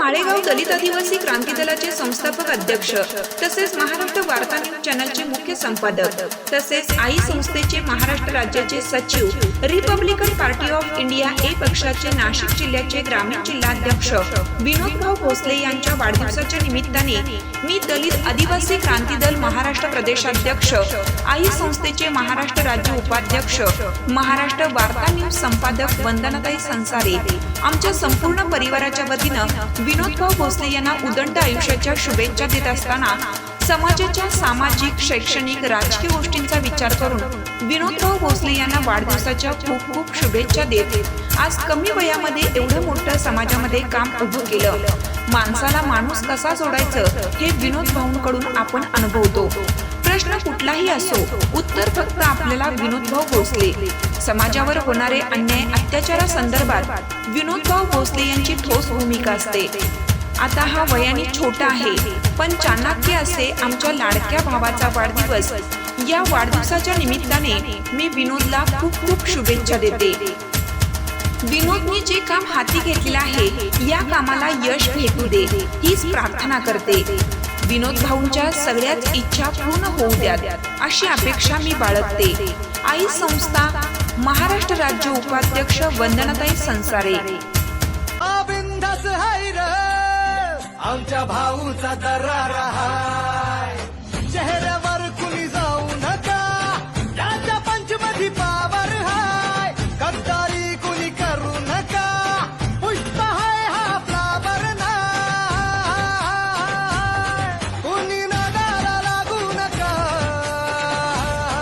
माळेगाव दलित आदिवासी क्रांती दलाचे संस्थापक अध्यक्ष तसेच महाराष्ट्र वार्ता न्यूज चॅनलचे मुख्य संपादक तसेच आई संस्थेचे महाराष्ट्र राज्याचे सचिव Republican Party of India A पक्षाचे नाशिक जिल्ह्याचे ग्रामीण जिल्हाध्यक्ष विनोदभाऊ भोसले यांच्या वाढदिवसाच्या निमित्ताने मी दलित आदिवासी क्रांती दल महाराष्ट्र प्रदेशाध्यक्ष आई संस्थेचे महाराष्ट्र राज्य उपाध्यक्ष महाराष्ट्र वार्ता न्यूज संपादक वंदनाताई संसारे आमच्या संपूर्ण परिवाराच्या वतीनं विनोदभाऊ भोसले यांना उदंड आयुष्याच्या शुभेच्छा देत असताना समाजाच्या सामाजिक शैक्षणिक राजकीय गोष्टींचा विचार करून विनोदभाऊ भोसले यांना वाढदिवसाच्या खूप खूप शुभेच्छा देत आज कमी वयामध्ये एवढं मोठं समाजामध्ये काम उभं केलं. माणसाला माणूस कसा जोडायचं हे विनोद भाऊंकडून आपण अनुभवतो. प्रश्न कुठलाही असो उत्तर फक्त आपल्याला विनोदभाऊ भोसले. समाजावर होणारे अन्याय अत्याचारासंदर्भात विनोदभाऊ भोसले यांची ठोस भूमिका असते. आता हा वयाने छोटा आहे पण चाणक्य असे आमच्या लाडक्या भावाचा वाढदिवस. या वाढदिवसाच्या निमित्ताने मी विनोदला खूप खूप शुभेच्छा देते. विनोदने जे काम हाती घेतलेलं आहे या कामाला यश भेटू दे हीच प्रार्थना करते. विनोद भाऊंच्या सगळ्याच इच्छा पूर्ण होऊ द्यात अशी अपेक्षा मी बाळगते. आई संस्था महाराष्ट्र राज्य उपाध्यक्ष वंदनाताई संसारे. आमच्या भाऊचा दरार